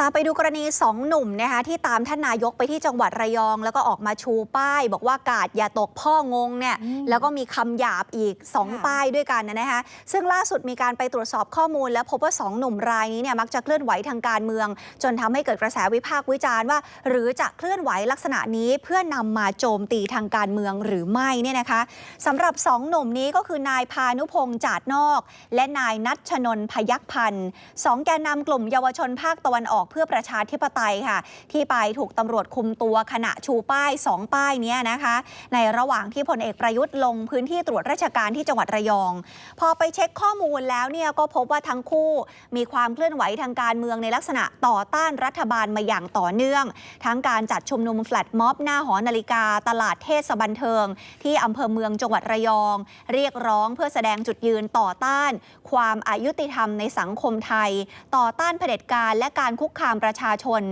ตามไปดูกรณีสองหนุ่มนะคะที่ตามท่านนายกไปที่จังหวัดระยอง แล้วก็ออกมาชูป้าย บอกว่ากาดอย่าตกพ่องงเนี่ยอืมแล้วก็มีคำหยาบอีก2ค่ะป้ายด้วยกันนะคะซึ่งล่าสุดมีการไปตรวจสอบข้อมูล และพบว่าสองหนุ่มรายนี้เนี่ยมักจะเคลื่อนไหวทางการเมือง จนทำให้เกิดกระแสวิพากษ์วิจารณ์ว่า หรือจะเคลื่อนไหวลักษณะนี้เพื่อนำมาโจมตีทางการเมืองหรือไม่เนี่ยนะคะสำหรับสองหนุ่มนี้ก็คือนายพานุพงษ์จาดนอก และนายนัทชนนพยักพันธ์สองแกนนำกลุ่มเยาวชนภาคตะวันออกเพื่อประชาธิปไตยค่ะ ที่ไปถูกตำรวจคุมตัวขณะชูป้าย 2 ป้ายนี้นะคะ ในระหว่างที่พลเอกประยุทธ์ลงพื้นที่ตรวจราชการที่จังหวัดระยอง พอไปเช็คข้อมูลแล้วเนี่ยก็พบว่าทั้งคู่มีความเคลื่อนไหวทางการเมืองในลักษณะต่อต้านรัฐบาลมาอย่างต่อเนื่อง ทั้งการจัดชุมนุมแฟลตม็อบหน้าหอนาฬิกา ตลาดเทศบันเทิง ที่อำเภอเมืองจังหวัดระยอง เรียกร้องเพื่อแสดงจุดยืนต่อต้าน ความอายุติธรรมในสังคมไทย ต่อต้านเผด็จการและการคุกคามประชาชน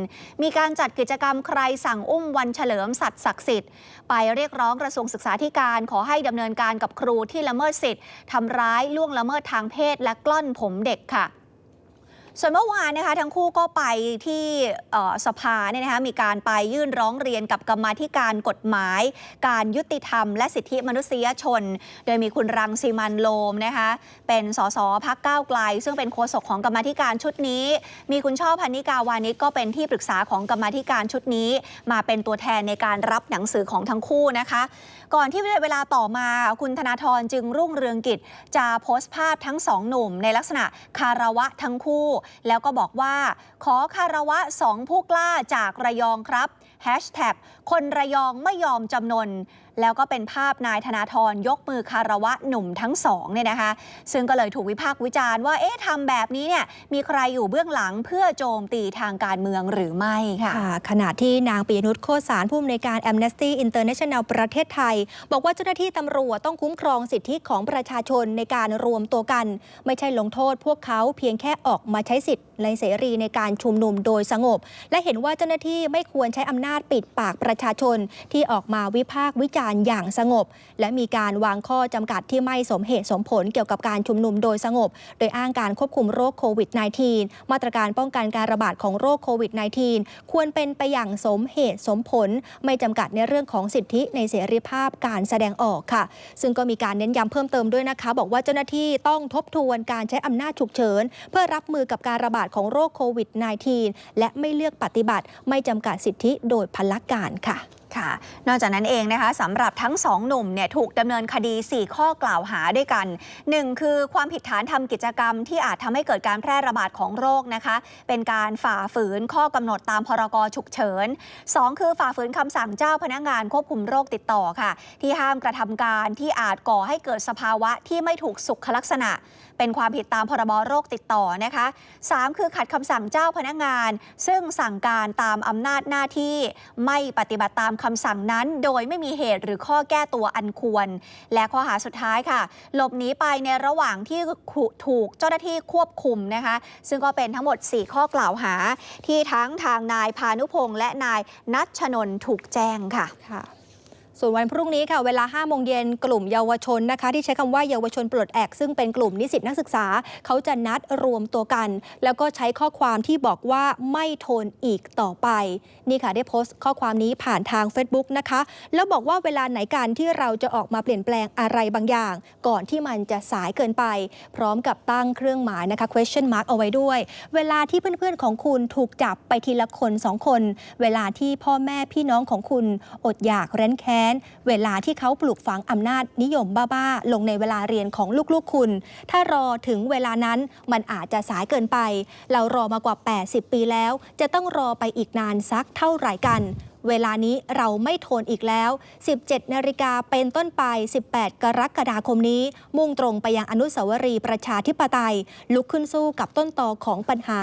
มีการจัดกิจกรรมใครสั่งอุ้มวันเฉลิมสัตว์ศักดิ์สิทธิ์ไปเรียกร้องกระทรวงศึกษาธิการขอให้ดำเนินการกับครูที่ละเมิดสิทธิ์ทำร้ายล่วงละเมิดทางเพศและกล้อนผมเด็กค่ะ ส่วนเมื่อวานนะคะทั้งคู่ก็ไปที่สภาเนี่ยนะคะมีการไปยื่นร้องเรียนกับกรรมาธิการกฎหมาย การยุติธรรม และสิทธิมนุษยชน โดยมีคุณรังสีมันโลมนะคะเป็นสสพักก้าวไกล ซึ่งเป็นโฆษกของกรรมาธิการชุดนี้ มีคุณช่อพันนิกาวานิชก็เป็นที่ปรึกษาของกรรมาธิการชุดนี้ มาเป็นตัวแทนในการรับหนังสือของทั้งคู่นะคะ ก่อนที่เวลาต่อมาคุณธนาธรจึงรุ่งเรืองกิจจะโพสต์ภาพทั้งสองหนุ่ม ในลักษณะคารวะทั้งคู่แล้วก็บอกว่า ขอคารวะสองผู้กล้าจากระยองครับแฮชแท็กคนระยองไม่ยอมจำนน แล้วก็เป็นภาพนายธนาธรยกมือคารวะหนุ่มทั้งสองเนี่ยนะคะ ซึ่งก็เลยถูกวิพากษ์วิจารณ์ว่าเอ๊ะทำแบบนี้เนี่ยมีใครอยู่เบื้องหลังเพื่อโจมตีทางการเมืองหรือไม่ค่ะคะขณะที่นางปียนุชโคสารผู้อำนวยการ Amnesty International ประเทศไทย บอกว่าเจ้าหน้าที่ตำรวจต้องคุ้มครองสิทธิของประชาชนในการรวมตัวกัน ไม่ใช่ลงโทษพวกเขาเพียงแค่ออกมาใช้สิทธิในเสรีในการชุมนุมโดยสงบ และเห็นว่าเจ้าหน้าที่ไม่ควรใช้อำนาจปิดปากประชาชนที่ออกมาวิพากษ์วิจารณ์อย่างสงบ และมีการวางข้อจำกัดที่ไม่สมเหตุสมผลเกี่ยวกับการชุมนุมโดยสงบ โดยอ้างการควบคุมโรคโควิด -19 มาตรการป้องกันการระบาดของโรคโควิด -19 ควรเป็นไปอย่างสมเหตุสมผล ไม่จำกัดในเรื่องของสิทธิในเสรีภาพการแสดงออกค่ะ ซึ่งก็มีการเน้นย้ำเพิ่มเติมด้วยนะคะ บอกว่าเจ้าหน้าที่ต้องทบทวนการใช้อำนาจฉุกเฉิน เพื่อรับมือกับการระบาดของโรคโควิด -19 และไม่เลือกปฏิบัติ ไม่จำกัดสิทธิโดยพละการค่ะ ค่ะ นอกจากนั้นเองนะคะสำหรับทั้งสองหนุ่มเนี่ยถูกดำเนินคดี 4 ข้อกล่าวหาด้วยกัน 1. คือความผิดฐานทำกิจกรรม ที่อาจทำให้เกิดการแพร่ระบาดของโรคนะคะ เป็นการฝ่าฝืนข้อกำหนดตามพรกฉุกเฉิน 2. คือฝ่าฝืนคำสั่งเจ้าพนักงานควบคุมโรคติดต่อค่ะ ที่ห้ามกระทำการที่อาจก่อให้เกิดสภาวะที่ไม่ถูกสุขลักษณะ เป็นความผิดตามพรบโรคติดต่อนะคะ 3. คือขัดคำสั่งเจ้าพนักงาน ซึ่งสั่งการตามอำนาจหน้าที่ไม่ปฏิบัติตามคำสั่งนั้น โดยไม่มีเหตุหรือข้อแก้ตัวอันควร และข้อหาสุดท้ายค่ะ หลบหนีไปในระหว่างที่ถูกเจ้าหน้าที่ควบคุมนะคะ ซึ่งก็เป็นทั้งหมด 4 ข้อกล่าวหา ที่ทั้งทางนายพานุพงษ์และนายนัชชนนถูกแจ้งค่ะค่ะ ส่วนวันพรุ่งนี้ค่ะเวลา5โมงเย็นกลุ่มเยาวชนนะคะ ที่ใช้คำว่าเยาวชนปลดแอก ซึ่งเป็นกลุ่มนิสิตนักศึกษา เขาจะนัดรวมตัวกัน แล้วก็ใช้ข้อความที่บอกว่าไม่ทนอีกต่อไป นี่ค่ะได้โพสต์ข้อความนี้ผ่านทาง Facebook นะคะ แล้วบอกว่าเวลาไหนกันที่เราจะออกมาเปลี่ยนแปลงอะไรบางอย่าง ก่อนที่มันจะสายเกินไป พร้อมกับตั้งเครื่องหมายนะคะ question mark เอาไว้ด้วย เวลาที่เพื่อนๆของคุณถูกจับไปทีละคนสองคน เวลาที่พ่อแม่พี่น้องของคุณอดอยากแร้นแค้น เวลาที่เขาปลูกฝังอำนาจนิยมบ้าๆ ลงในเวลาเรียนของลูกๆคุณ ถ้ารอถึงเวลานั้นมันอาจจะสายเกินไป เรารอมากว่า 80 ปีแล้ว จะต้องรอไปอีกนานสักเท่าไหร่กัน เวลานี้เราไม่ทนอีกแล้ว 17 นาฬิกาเป็นต้นไป 18 กรกฎาคมนี้ มุ่งตรงไปยังอนุสาวรีย์ประชาธิปไตย ลุกขึ้นสู้กับต้นตอของปัญหา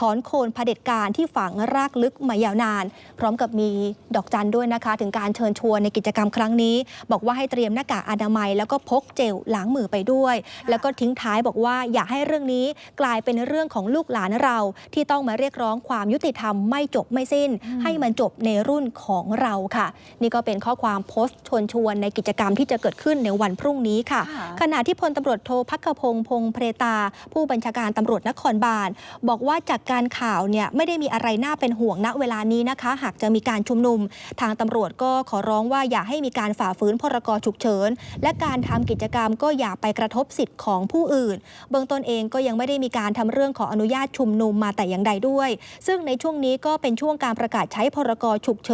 ถอนโคนเผด็จการที่ฝังรากลึกมายาวนาน พร้อมกับมีดอกจันด้วยนะคะ ถึงการเชิญชวนในกิจกรรมครั้งนี้ บอกว่าให้เตรียมหน้ากากอนามัย แล้วก็พกเจลล้างมือไปด้วย แล้วก็ทิ้งท้ายบอกว่าอยากให้เรื่องนี้กลายเป็นเรื่องของลูกหลานเรา ที่ต้องมาเรียกร้องความยุติธรรมไม่จบไม่สิ้น ให้มันจบในรุ่นของเราค่ะ นี่ก็เป็นข้อความโพสต์ชวนชวนในกิจกรรมที่จะเกิดขึ้นในวันพรุ่งนี้ค่ะค่ะขณะที่พลตำรวจโทพักขพงศ์พงษ์เพรตา ผู้บัญชาการตำรวจนครบาลบอกว่าจากการข่าวเนี่ยไม่ได้มีอะไรน่าเป็นห่วงณเวลานี้นะคะ หากจะมีการชุมนุม ทางตำรวจก็ขอร้องว่าอย่าให้มีการฝ่าฝืนพรกฉุกเฉินและการทำกิจกรรมก็อย่าไปกระทบสิทธิ์ของผู้อื่น เบื้องต้นเองก็ยังไม่ได้มีการทำเรื่องขออนุญาตชุมนุมมาแต่อย่างใดด้วย ซึ่งในช่วงนี้ก็เป็นช่วงการประกาศใช้พรกฉุกเฉิน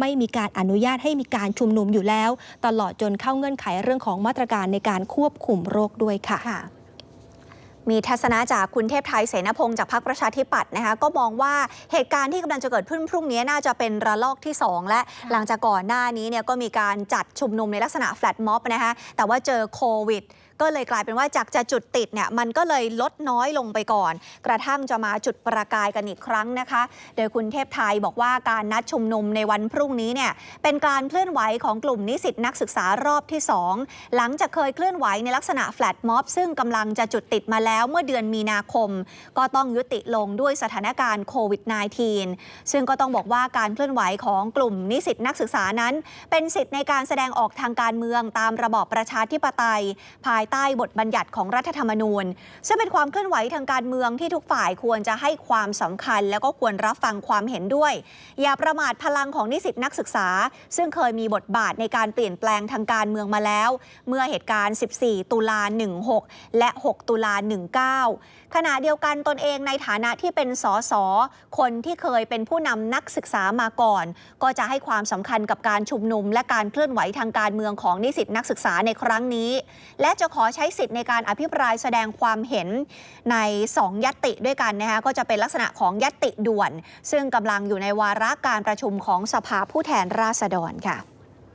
ไม่มีการอนุญาตให้มีการชุมนุมอยู่แล้ว ตลอดจนเข้าเงื่อนไขเรื่องของมาตรการในการควบคุมโรคด้วยค่ะค่ะมีทัศนะจากคุณเทพไทยเสนพงศ์จากพรรคประชาธิปัตย์นะคะก็มองว่าเหตุการณ์ที่กำลังจะเกิดขึ้นพรุ่งนี้น่าจะเป็นระลอกที่ 2 และหลังจากก่อนหน้านี้เนี่ยก็มีการจัดชุมนุมในลักษณะแฟลตม็อบนะคะแต่ว่าเจอโควิด ก็เลยกลายเป็นว่าจากจะจุดติดเนี่ยมันก็เลยลดน้อยลงไปก่อน กระทั่งจะมาจุดประกายกันอีกครั้งนะคะ โดยคุณเทพไทยบอกว่าการนัดชุมนุมในวันพรุ่งนี้เนี่ยเป็นการเคลื่อนไหวของกลุ่มนิสิตนักศึกษารอบที่ 2 หลังจากเคยเคลื่อนไหวในลักษณะแฟลตม็อบซึ่งกำลังจะจุดติดมาแล้วเมื่อเดือนมีนาคม ก็ต้องยุติลงด้วยสถานการณ์โควิด -19 ซึ่งก็ต้องบอกว่าการเคลื่อนไหวของกลุ่มนิสิตนักศึกษานั้น เป็นสิทธิ์ในการแสดงออกทางการเมืองตามระบอบประชาธิปไตย ภายใต้บทบัญญัติของรัฐธรรมนูญ ซึ่งเป็นความเคลื่อนไหวทางการเมืองที่ทุกฝ่ายควรจะให้ความสำคัญ แล้วก็ควรรับฟังความเห็นด้วย อย่าประมาทพลังของนิสิตนักศึกษา ซึ่งเคยมีบทบาทในการเปลี่ยนแปลงทางการเมืองมาแล้ว เมื่อเหตุการณ์ 14 ตุลา 16 และ 6 ตุลา 19 ขณะเดียวกันตนเองในฐานะที่เป็นสสคนที่เคยเป็นผู้นำนักศึกษามาก่อน ก็จะให้ความสำคัญกับการชุมนุม และการเคลื่อนไหวทางการเมืองของนิสิตนักศึกษาในครั้งนี้ และจะขอใช้สิทธิ์ในการอภิปรายแสดงความเห็นใน 2ยัตติด้วยกันนะคะก็จะเป็นลักษณะของยัตติด่วน ซึ่งกำลังอยู่ในวาระการประชุมของสภาผู้แทนราษฎรค่ะ